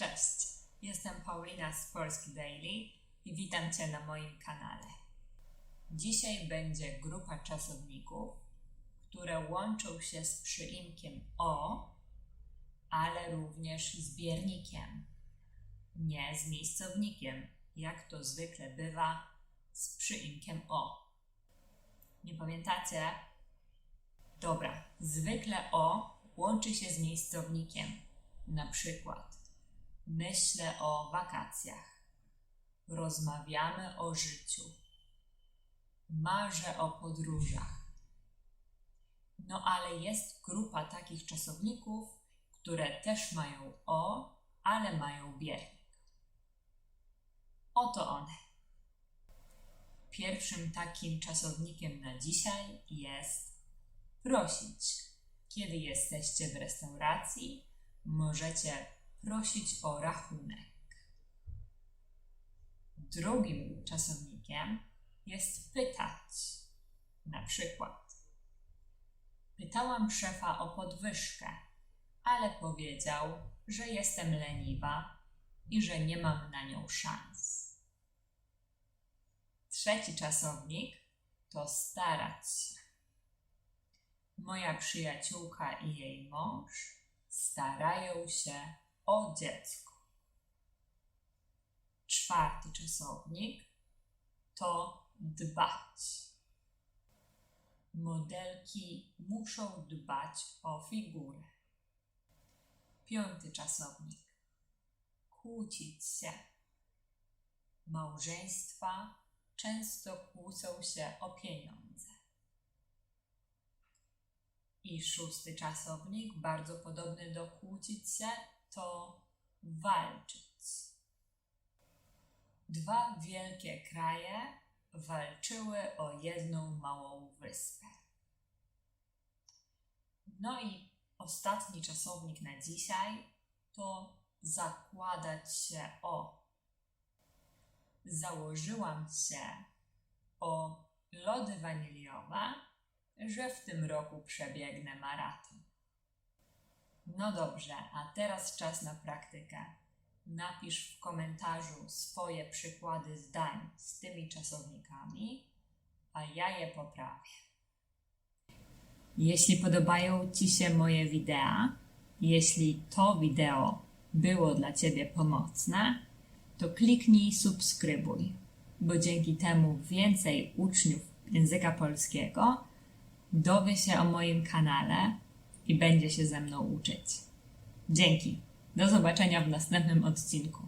Cześć, jestem Paulina z Polski Daily i witam Cię na moim kanale. Dzisiaj będzie grupa czasowników, które łączą się z przyimkiem o, ale również z biernikiem, nie z miejscownikiem, jak to zwykle bywa z przyimkiem o. Nie pamiętacie? Dobra, zwykle o łączy się z miejscownikiem. Na przykład myślę o wakacjach, rozmawiamy o życiu, marzę o podróżach. No ale jest grupa takich czasowników, które też mają o, ale mają biernik. Oto one. Pierwszym takim czasownikiem na dzisiaj jest prosić. Kiedy jesteście w restauracji, możecie prosić o rachunek. Drugim czasownikiem jest pytać. Na przykład, pytałam szefa o podwyżkę, ale powiedział, że jestem leniwa i że nie mam na nią szans. Trzeci czasownik to starać się. Moja przyjaciółka i jej mąż starają się o dziecko. Czwarty czasownik to dbać. Modelki muszą dbać o figurę. Piąty czasownik kłócić się. Małżeństwa często kłócą się o pieniądze. I szósty czasownik, bardzo podobny do kłócić się, to walczyć. Dwa wielkie kraje walczyły o jedną małą wyspę. No i ostatni czasownik na dzisiaj to zakładać się o. Założyłam się o lody waniliowe, że w tym roku przebiegnę maraton. No dobrze, a teraz czas na praktykę. Napisz w komentarzu swoje przykłady zdań z tymi czasownikami, a ja je poprawię. Jeśli podobają Ci się moje wideo, jeśli to wideo było dla Ciebie pomocne, to kliknij subskrybuj, bo dzięki temu więcej uczniów języka polskiego dowie się o moim kanale i będzie się ze mną uczyć. Dzięki. Do zobaczenia w następnym odcinku.